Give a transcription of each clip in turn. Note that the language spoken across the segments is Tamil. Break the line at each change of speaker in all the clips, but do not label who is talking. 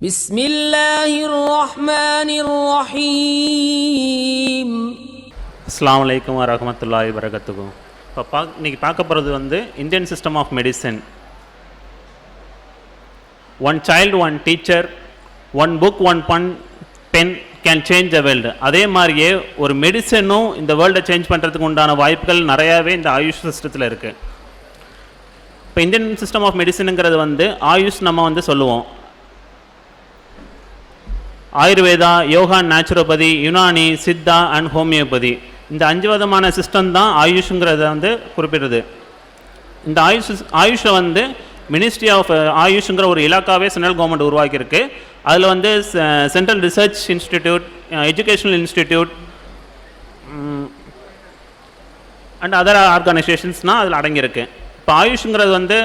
بسم الله الرحمن الرحيم
அஸ்ஸலாமு அலைக்கும் வரஹமத்துல்லாஹி வரகத்துக்கும் இப்போ பா இன்னைக்கு பார்க்க போகிறது வந்து Indian system of medicine one child one teacher one book one pen pen can change the world அதே மாதிரியே ஒரு மெடிசனும் இந்த வேர்ல்டை சேஞ்ச் பண்ணுறதுக்கு உண்டான வாய்ப்புகள் நிறையாவே இந்த ஆயுஷ் சிஸ்டத்தில் இருக்குது இப்போ இந்தியன் சிஸ்டம் ஆஃப் மெடிசனுங்கிறது வந்து ஆயுஷ் நம்ம வந்து சொல்லுவோம் Ayurveda yoga naturopathy Unani Siddha and homeopathy இந்த அஞ்சு விதமான சிஸ்டம் தான் ஆயுஷுங்கிறத வந்து குறிப்பிடுது. இந்த ஆயுஷ் ஆயுஷை வந்து மினிஸ்ட்ரி ஆஃப் uh, ஆயுஷுங்கிற ஒரு இலாக்காவே சென்ட்ரல் கவர்மெண்ட் உருவாக்கியிருக்கு. அதில் வந்து central research institute educational institute and other ஆர்கனைசேஷன்ஸ்னால் அதில் அடங்கியிருக்கு. இப்போ ஆயுஷுங்கிறது வந்து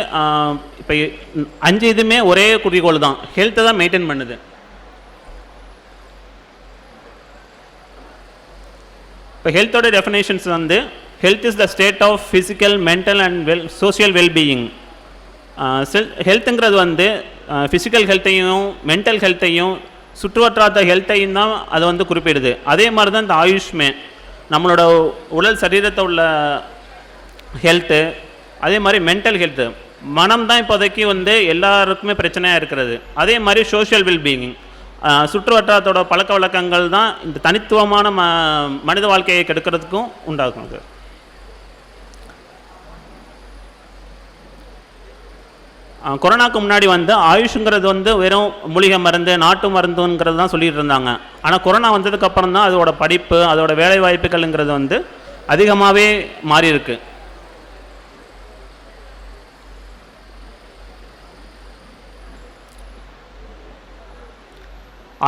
இப்போ அஞ்சு இதுவுமே ஒரே குறிக்கோள் தான். ஹெல்த்தை தான் மெயின்டைன் பண்ணுது. இப்போ ஹெல்த்தோட டெஃபினேஷன்ஸ் வந்து health is the state of physical mental and well social wellbeing ஹெல்த்துங்கிறது வந்து ஃபிசிக்கல் ஹெல்த்தையும் மென்டல் ஹெல்த்தையும் சுற்றுவற்றாத ஹெல்த்தையும் தான் அதை வந்து குறிப்பிடுது. அதே மாதிரி தான் இந்த ஆயுஷ்மே. நம்மளோட உடல் சரீரத்தை உள்ள ஹெல்த்து அதே மாதிரி மென்டல் ஹெல்த்து மனம் தான் இப்போதைக்கு வந்து எல்லாருக்குமே பிரச்சனையாக இருக்கிறது. அதே மாதிரி சோஷியல் வெல்பீயிங் சுற்று வட்டாரத்தோட பழக்க வழக்கங்கள் தான் இந்த தனித்துவமான ம மனித வாழ்க்கையை கெடுக்கிறதுக்கும் உண்டாகும் அது. கொரோனாக்கு முன்னாடி வந்து ஆயுஷுங்கிறது வந்து வெறும் மூலிகை மருந்து நாட்டு மருந்துங்கிறது தான் சொல்லிட்டு இருந்தாங்க. ஆனால் கொரோனா வந்ததுக்கப்புறம் தான் அதோட படிப்பு அதோட வேலை வாய்ப்புகள்ங்கிறது வந்து அதிகமாகவே மாறியிருக்கு.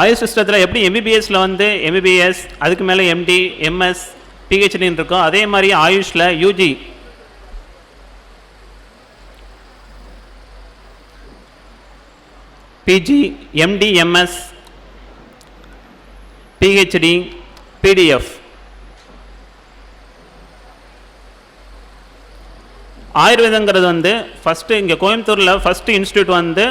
ஆயுஷ் சிஸ்டத்தில் எப்படி எம்பிபிஎஸ்ல வந்து எம்பிபிஎஸ் அதுக்கு மேலே எம்டி எம்எஸ் பிஹெச்டின்னு இருக்கும். அதே மாதிரி ஆயுஷில் UG PG MD MS PhD PDF ஆயுர்வேதங்கிறது வந்து ஃபஸ்ட்டு இங்கே கோயம்புத்தூரில் ஃபஸ்ட்டு இன்ஸ்டியூட் வந்து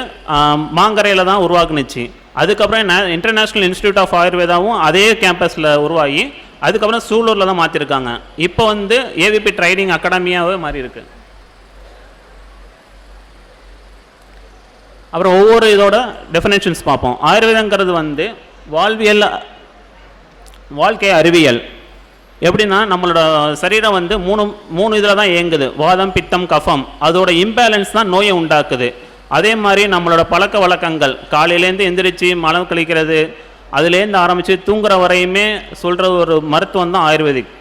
மாங்கரையில் தான் உருவாக்குனுச்சு. அதுக்கப்புறம் என்ன இன்டர்நேஷ்னல் இன்ஸ்டியூட் ஆஃப் ஆயுர்வேதாவும் அதே கேம்பஸில் உருவாகி அதுக்கப்புறம் சூலூரில் தான் மாற்றிருக்காங்க இப்போ வந்து ஏவிபி ட்ரைனிங் அகாடமியாகவே மாறி இருக்கு. அப்புறம் ஒவ்வொரு இதோட டெஃபினேஷன்ஸ் பார்ப்போம். ஆயுர்வேதங்கிறது வந்து வாழ்வியல் வாழ்க்கை அறிவியல். எப்படின்னா நம்மளோட சரீரம் வந்து மூணு மூணு இதில் தான் இயங்குது. வாதம் பித்தம் கஃபம். அதோட இம்பேலன்ஸ் தான் நோயை உண்டாக்குது. அதே மாதிரி நம்மளோட பழக்க வழக்கங்கள். காலையிலேருந்து எந்திரிச்சு மலம் கழிக்கிறது அதுலேருந்து ஆரம்பித்து தூங்குற வரையுமே சொல்கிற ஒரு மருத்துவம் தான் ஆயுர்வேதிக்.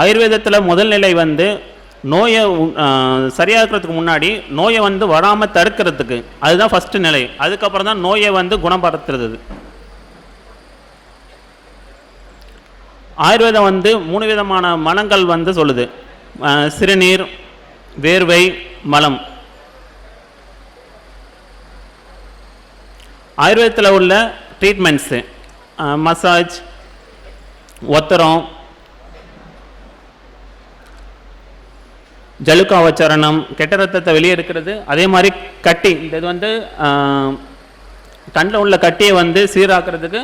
ஆயுர்வேதத்தில் முதல் நிலை வந்து நோயை சரியாகிறதுக்கு முன்னாடி நோயை வந்து வராமல் தடுக்கிறதுக்கு அதுதான் ஃபஸ்ட்டு நிலை. அதுக்கப்புறம் தான் நோயை வந்து குணப்படுத்துறது. ஆயுர்வேதம் வந்து மூணு விதமான மலங்கள் வந்து சொல்லுது. சிறுநீர் வேர்வை மலம். ஆயுர்வேதத்தில் உள்ள ட்ரீட்மெண்ட்ஸு மசாஜ் ஒத்தரம் ஜலுக்காவச்சரணம் கெட்ட ரத்தத்தை வெளியே எடுக்கிறது அதே மாதிரி கட்டி இந்த இது வந்து கண்ணில் உள்ள கட்டியை வந்து சீராக்கிறதுக்கு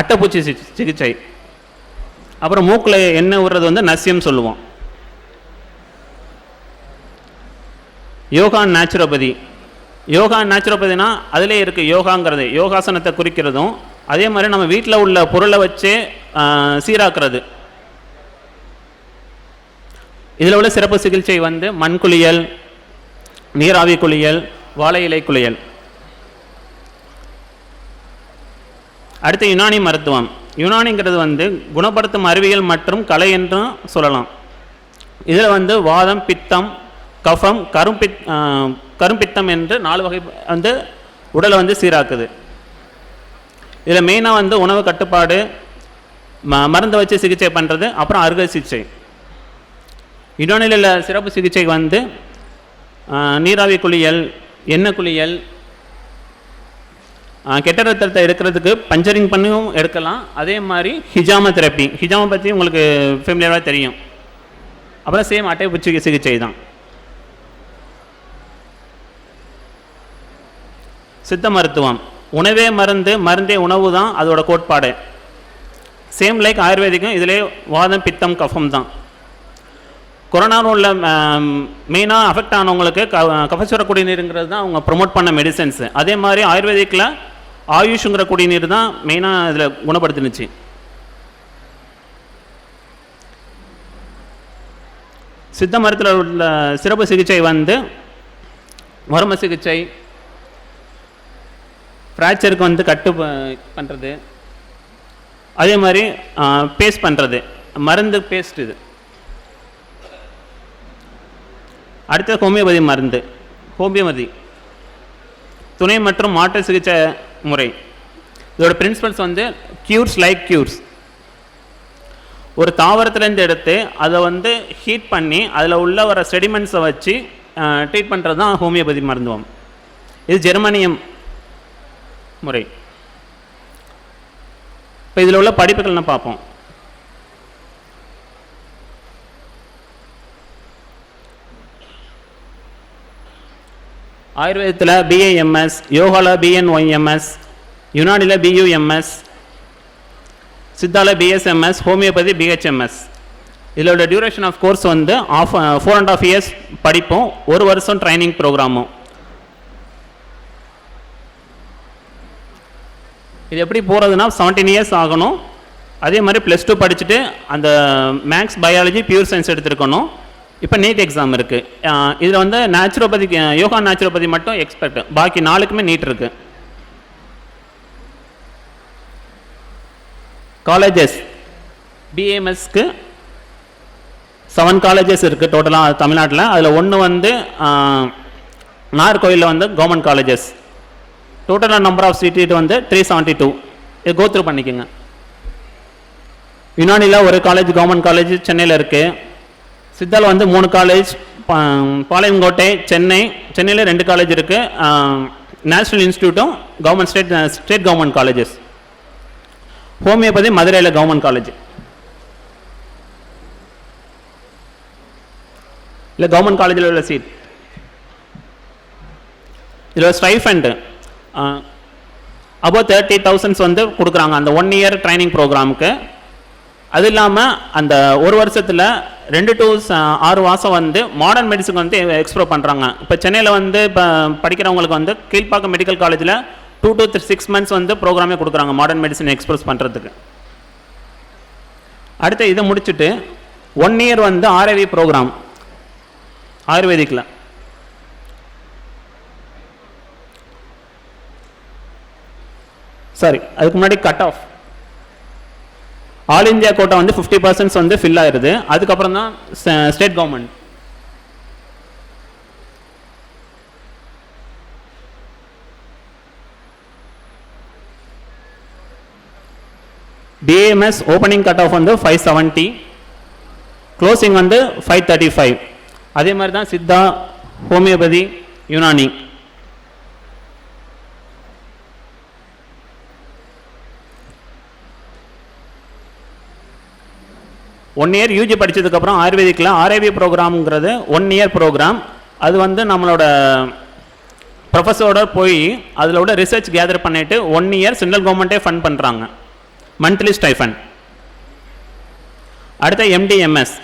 அட்டைப்பூச்சி சிகிச்சை. அப்புறம் மூக்கில் எண்ணெய் விடுறது வந்து நசியம் சொல்லுவோம். யோகா நேச்சுரோபதி. யோகா நேச்சுரோபதினா அதிலே இருக்குது யோகாங்கிறது யோகாசனத்தை குறிக்கிறதும் அதே மாதிரி நம்ம வீட்டில் உள்ள பொருளை வச்சே சீராக்கிறது சீராக்குறது. இதில் உள்ள சிறப்பு சிகிச்சை வந்து மண் குளியல் நீராவி குளியல் வாழை இலை குளியல். அடுத்து யுனானி மருத்துவம். யுனானிங்கிறது வந்து குணப்படுத்தும் அறிவியல் மற்றும் கலை என்றும் சொல்லலாம். இதில் வந்து வாதம் பித்தம் கஃபம் கரும்பித் கரும்பித்தம் என்று நாலு வகை வந்து உடலை வந்து சீராக்குது. இதில் மெயினாக வந்து உணவு கட்டுப்பாடு ம மருந்து வச்சு சிகிச்சை பண்ணுறது அப்புறம் அறுவை சிகிச்சை. இடைநிலையில் சிறப்பு சிகிச்சை வந்து நீராவி குளியல் எண்ணெய் குளியல் கெட்ட ரத்தத்தை எடுக்கிறதுக்கு பஞ்சரிங் பண்ணியும் எடுக்கலாம். அதே மாதிரி ஹிஜாமா தெரப்பி. ஹிஜாமா பற்றி உங்களுக்கு ஃபெமிலியராக தெரியும். அப்புறம் சேம் அட்டைப்பூச்சி சிகிச்சை தான். சித்த மருத்துவம். உணவே மருந்து மருந்தே உணவு தான் அதோட கோட்பாடு. சேம் லைக் ஆயுர்வேதிக்கும் இதிலே வாதம் பித்தம் கஃபம் தான். கொரோனா உள்ள மெயினாக அஃபெக்ட் ஆனவங்களுக்கு க கஃபசுர குடிநீருங்கிறது தான் அவங்க ப்ரொமோட் பண்ண மெடிசன்ஸ் அதே மாதிரி ஆயுர்வேதிக்கில் ஆயுஷுங்கிற குடிநீர் தான் மெயினாக இதில் குணப்படுத்தினுச்சு. சித்த மருத்துவத்தில் உள்ள சிறப்பு சிகிச்சை வந்து மரும சிகிச்சை ஃப்ராக்சருக்கு வந்து கட்டு பண்ணுறது அதே மாதிரி பேஸ்ட் பண்ணுறது மருந்து பேஸ்ட் இது. அடுத்தது ஹோமியோபதி மருந்து. ஹோமியோபதி. துணை மற்றும் மாற்று சிகிச்சை முறை. இதோட பிரின்சிபல்ஸ் வந்து க்யூர்ஸ் லைக் க்யூர்ஸ் ஒரு தாவரத்துலேருந்து எடுத்து அதை வந்து ஹீட் பண்ணி அதில் உள்ள வர செடிமெண்ட்ஸை வச்சு ட்ரீட் பண்ணுறது தான் ஹோமியோபதி மருந்துவம். இது ஜெர்மனியம் முறை. இப்போ இதில் உள்ள படிப்புகள்னு பார்ப்போம்? ஆயுர்வேதத்தில் பிஏஎம்எஸ் யோகாவில் பிஎன்ஒய்எம்எஸ் யுனானியில் பியூஎம்எஸ் சித்தாவில் பிஎஸ்எம்எஸ் ஹோமியோபதி பிஹெச்எம்எஸ் இதோட டியூரேஷன் ஆஃப் கோர்ஸ் வந்து of four and half years படிப்போம். ஒரு வருஷம் ட்ரைனிங் ப்ரோக்ராமும் இது எப்படி போகிறதுனா செவன்டீன் இயர்ஸ் ஆகணும். அதே மாதிரி ப்ளஸ் டூ படிச்சுட்டு அந்த மேக்ஸ் பயாலஜி பியூர் சயின்ஸ் எடுத்திருக்கணும். இப்போ நீட் எக்ஸாம் இருக்குது இதில் வந்து நேச்சுரோபதி யோகா நேச்சுரோபதி மட்டும் எக்ஸ்பெக்ட் பாக்கி நாளுக்குமே நீட் இருக்குது காலேஜஸ் பிஎம்எஸ்க்கு செவன் காலேஜஸ் இருக்குது டோட்டலாக தமிழ்நாட்டில். அதில் ஒன்று வந்து ஆஹ், நாகர்கோயிலில் வந்து கவர்மெண்ட் காலேஜஸ் டோட்டலாக நம்பர் ஆஃப் சீட் வந்து த்ரீ செவன்ட்டி டூ இது கோத்ரூ பண்ணிக்கோங்க. யுனானியில் ஒரு காலேஜ் கவர்மெண்ட் காலேஜ் சென்னையில் இருக்குது சித்தால வந்து மூணு காலேஜ் பாளையங்கோட்டை சென்னை சென்னையில் ரெண்டு காலேஜ் இருக்குது national இன்ஸ்டியூட்டும் government state state government colleges homeopathy மதுரையில் கவர்மெண்ட் காலேஜ் இல்லை கவர்மெண்ட் காலேஜில் உள்ள சீட் இதில் ஸ்டைஃபண்டு அபோவ் தேர்ட்டி தௌசண்ட்ஸ் வந்து கொடுக்குறாங்க. அந்த ஒன் இயர் ட்ரைனிங் ப்ரோக்ராமுக்கு அது இல்லாமல் அந்த ஒரு வருஷத்தில் ரெண்டு டு ஆறு மாதம் வந்து மாடர்ன் மெடிசன் வந்து எக்ஸ்ப்ளோர் பண்ணுறாங்க இப்போ சென்னையில் வந்து இப்போ படிக்கிறவங்களுக்கு வந்து கீழ்ப்பாக்கம் மெடிக்கல் காலேஜில் two to three six months வந்து ப்ரோக்ராமே கொடுக்குறாங்க மாடர்ன் மெடிசன் எக்ஸ்ப்ளோஸ் பண்ணுறதுக்கு அடுத்து இதை முடிச்சுட்டு ஒன் இயர் வந்து ஆர்ஐவி ப்ரோக்ராம் ஆயுர்வேதிக்கில் சாரி அதுக்கு முன்னாடி cut off all India quota வந்து ஃபிஃப்டி பர்சன்ட்ஸ் வந்து ஃபில் ஆயிருது. அதுக்கப்புறம் தான் state government DMS opening cut off வந்து ஃபைவ் செவன்ட்டி க்ளோசிங் வந்து ஃபைவ் தேர்ட்டி ஃபைவ் அதே மாதிரி தான் Siddha homeopathy Unani. One year UG படித்ததுக்கப்புறம் ஆயுர்வேதிக்கில் ஆர்ஐவி ப்ரோக்ராம்ங்கிறது ஒன் இயர் ப்ரோக்ராம் அது வந்து நம்மளோட ப்ரொஃபஸரோட போய் அதில் உள்ள ரிசர்ச் கேதர் பண்ணிவிட்டு ஒன் இயர் சென்ட்ரல் கவர்மெண்ட்டே ஃபண்ட் பண்ணுறாங்க மந்த்லி ஸ்டைஃபன் அடுத்த எம்டிஎம்எஸ்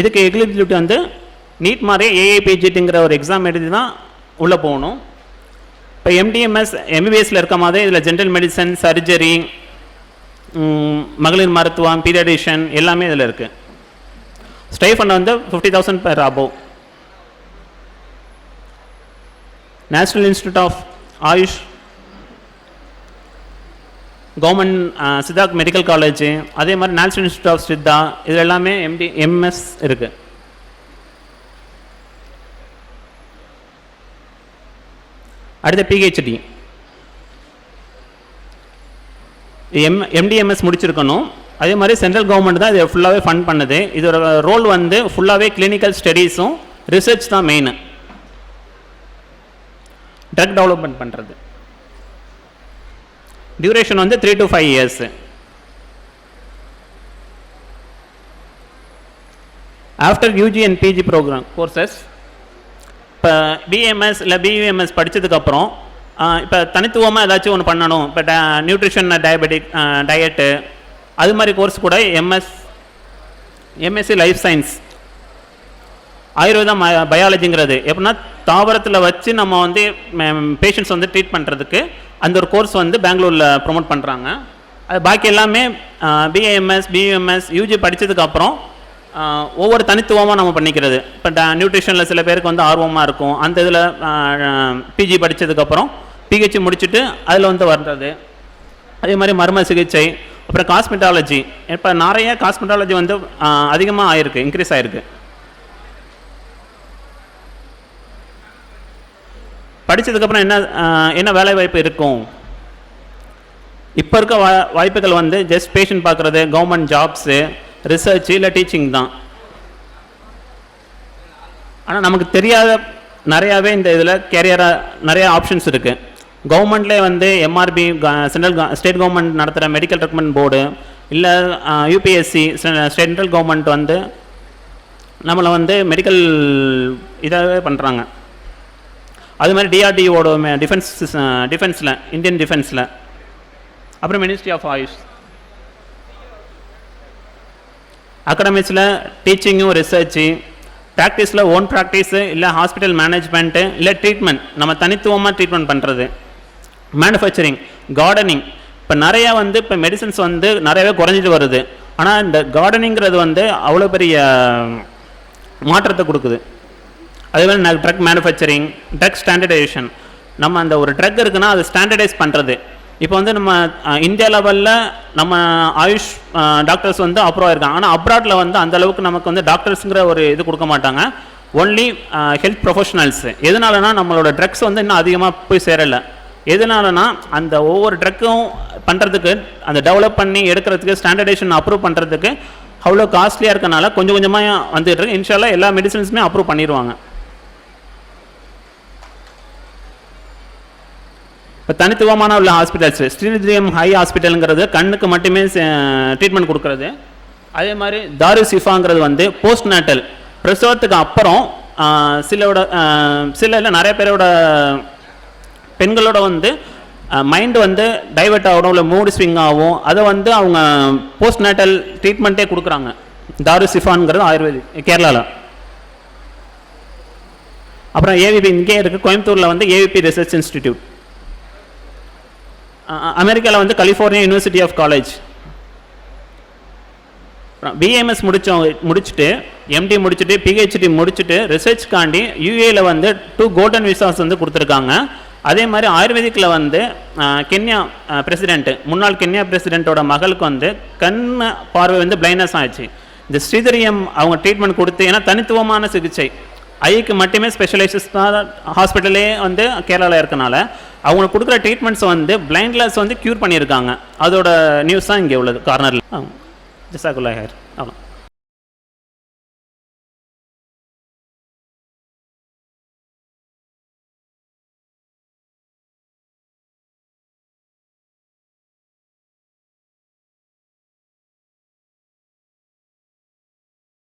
இதுக்கு எலிஜிபிலிட்டி வந்து நீட் மாதிரி ஏஐபிஜிட்டுங்கிற ஒரு எக்ஸாம் எழுதி தான் உள்ளே போகணும். இப்போ எம்டிஎம்எஸ் எம்பிபிஎஸ்ல இருக்க மாதிரி இதில் ஜென்ரல் மெடிசன் சர்ஜரி மகளிர் மருத்துவம் பீரியடிஷன் எல்லாமே இதில் இருக்குது ஸ்டைஃபண்ட் வந்து fifty thousand per above national institute of AYUSH government சித்தாக் medical college அதே மாதிரி நேஷ்னல் இன்ஸ்டியூட் ஆஃப் சித்தா இது எல்லாமே எம்டி எம்எஸ் இருக்குது அடுத்த பிஹெச்டி எம் எம்டிஎம்எஸ் முடிச்சிருக்கணும். அதே மாதிரி சென்ட்ரல் கவர்மெண்ட் தான் இதை ஃபுல்லாகவே ஃபண்ட் பண்ணுது. இதோட ரோல் வந்து ஃபுல்லாகவே கிளினிக்கல் ஸ்டடீஸும் ரிசர்ச் தான் மெயின் ட்ரக் டெவலப்மெண்ட் பண்ணுறது டியூரேஷன் வந்து three to five years after UG and PG programme courses இப்போ பிஎம்எஸ் இல்லை பியூஎம்எஸ் படித்ததுக்கப்புறம் இப்போ தனித்துவமாக ஏதாச்சும் ஒன்று பண்ணணும். இப்போ ட நியூட்ரிஷன் டயபெட்டிக் டயட்டு அது மாதிரி கோர்ஸ் கூட எம்எஸ் எம்எஸ்சி லைஃப் சயின்ஸ் ஆயுர்வேதம் பயாலஜிங்கிறது எப்படின்னா தாவரத்தில் வச்சு நம்ம வந்து பேஷண்ட்ஸ் வந்து ட்ரீட் பண்ணுறதுக்கு அந்த ஒரு கோர்ஸ் வந்து பெங்களூரில் ப்ரொமோட் பண்ணுறாங்க அது பாக்கி எல்லாமே பிஏஎம்எஸ் பியூஎம்எஸ் யூஜி படித்ததுக்கப்புறம் ஒவ்வொரு தனித்துவமாக நம்ம பண்ணிக்கிறது. இப்போ நியூட்ரிஷனில் சில பேருக்கு வந்து ஆர்வமாக இருக்கும். அந்த இதில் பிஜி படித்ததுக்கப்புறம் பிஹெச்சி முடிச்சுட்டு அதில் வந்து வர்றது. அதே மாதிரி மர்ம சிகிச்சை அப்புறம் காஸ்மெட்டாலஜி இப்போ நிறைய காஸ்மெட்டாலஜி வந்து அதிகமாக ஆயிருக்கு இன்க்ரீஸ் ஆயிருக்கு. படித்ததுக்கப்புறம் என்ன என்ன வேலை வாய்ப்பு இருக்கும்? இப்போ இருக்க வா வாய்ப்புகள் வந்து ஜஸ்ட் பேஷண்ட் பார்க்குறது கவர்மெண்ட் ஜாப்ஸு ரிசர்ச் இல்லை டீச்சிங் தான். ஆனால் நமக்கு தெரியாத நிறையாவே இந்த இதில் கேரியராக நிறையா ஆப்ஷன்ஸ் இருக்குது கவர்மெண்ட்லேயே வந்து எம்ஆர்பி சென்ட்ரல் ஸ்டேட் கவர்மெண்ட் நடத்துகிற மெடிக்கல் ரெக்கமெண்ட் போர்டு இல்லை யூபிஎஸ்சி சென்ட்ரல் கவர்மெண்ட் வந்து நம்மளை வந்து மெடிக்கல் இதாகவே பண்ணுறாங்க அது மாதிரி டிஆர்டிஓட டிஃபென்ஸ் டிஃபென்ஸில் இந்தியன் டிஃபென்ஸில் அப்புறம் மினிஸ்ட்ரி ஆஃப் ஆயுஷ் அகாடமிக்ஸில் டீச்சிங்கும் ரிசர்ச்சு ப்ராக்டிஸில் ஓன் ப்ராக்டிஸு இல்லை ஹாஸ்பிட்டல் மேனேஜ்மெண்ட்டு இல்லை ட்ரீட்மெண்ட் நம்ம தனித்துவமாக ட்ரீட்மெண்ட் பண்ணுறது மேனுஃபேக்சரிங் கார்டனிங் இப்போ நிறையா வந்து இப்போ மெடிசன்ஸ் வந்து நிறையவே குறைஞ்சிட்டு வருது. ஆனால் இந்த கார்டனிங்கிறது வந்து அவ்வளோ பெரிய மாற்றத்தை கொடுக்குது. அதே மாதிரி ட்ரக் மேனுஃபேக்சரிங் ட்ரக் ஸ்டாண்டர்டைசேஷன் நம்ம அந்த ஒரு ட்ரக் இருக்குன்னா அதை ஸ்டாண்டர்டைஸ் பண்ணுறது இப்போ வந்து நம்ம இந்தியா லெவலில் நம்ம ஆயுஷ் டாக்டர்ஸ் வந்து அப்ரூவ் ஆயிருக்காங்க ஆனால் அப்ராட்டில் வந்து அந்தளவுக்கு நமக்கு வந்து டாக்டர்ஸுங்கிற ஒரு இது கொடுக்க மாட்டாங்க. ஒன்லி ஹெல்த் ப்ரொஃபஷனல்ஸு எதனாலனா நம்மளோட ட்ரக்ஸ் வந்து இன்னும் அதிகமாக போய் சேரலை. எதனாலனா அந்த ஒவ்வொரு ட்ரக்கும் பண்ணுறதுக்கு அந்த டெவலப் பண்ணி எடுக்கிறதுக்கு ஸ்டாண்டர்டைசேஷன் அப்ரூவ் பண்ணுறதுக்கு அவ்வளோ காஸ்ட்லியாக இருக்கனால கொஞ்சம் கொஞ்சமாக வந்துட்டு இருக்கு. எல்லா மெடிசன்ஸுமே அப்ரூவ் பண்ணிடுவாங்க இப்போ தனித்துவமான உள்ள ஹாஸ்பிட்டல்ஸ் ஸ்ரீநிதியம் ஹை ஹாஸ்பிட்டலுங்கிறது கண்ணுக்கு மட்டுமே ட்ரீட்மெண்ட் கொடுக்கறது. அதே மாதிரி தாரு சிஃபாங்கிறது வந்து போஸ்ட் நேட்டல் பிரசவத்துக்கு அப்புறம் சிலோட சில இல்லை நிறைய பேரோட பெண்களோட வந்து மைண்டு வந்து டைவர்ட் ஆகணும் இல்லை மூடு ஸ்விங் ஆகும். அதை வந்து அவங்க போஸ்ட் நேட்டல் ட்ரீட்மெண்ட்டே கொடுக்குறாங்க. தாரு சிஃபான்ங்கிறது ஆயுர்வேதிக் கேரளாவில் அப்புறம் ஏவிபி இங்கே இருக்குது கோயம்புத்தூரில் வந்து ஏவிபி ரிசர்ச் இன்ஸ்டிடியூட் அமெரிக்காவில் வந்து California university of college BMS முடித்தவங்க முடிச்சுட்டு எம்டி முடிச்சுட்டு பிஹெச்டி முடிச்சுட்டு ரிசர்ச்காண்டி யூஏயில் வந்து டூ கோல்டன் விசாஸ் வந்து கொடுத்துருக்காங்க. அதே மாதிரி ஆயுர்வேதிக்கில் வந்து கென்யா பிரசிடென்ட்டு முன்னாள் கென்யா பிரசிடென்ட்டோட மகளுக்கு வந்து கண் பார்வை வந்து பிளைனஸ் ஆயிடுச்சு. இந்த ஸ்ரீதரியம் அவங்க ட்ரீட்மெண்ட் கொடுத்து ஏன்னா தனித்துவமான சிகிச்சை. ஐக்கு மட்டுமே ஸ்பெஷலைசஸ் ஹாஸ்பிட்டலே வந்து கேரளாவில் இருக்கனால அவங்களுக்கு கொடுக்குற ட்ரீட்மெண்ட்ஸ் வந்து பிளைண்ட்லஸ் வந்து க்யூர் பண்ணியிருக்காங்க. அதோட நியூஸ் தான் இங்கே உள்ளது கார்னரில் ஜிசாகுல்லா ஹேர். ஆமாம்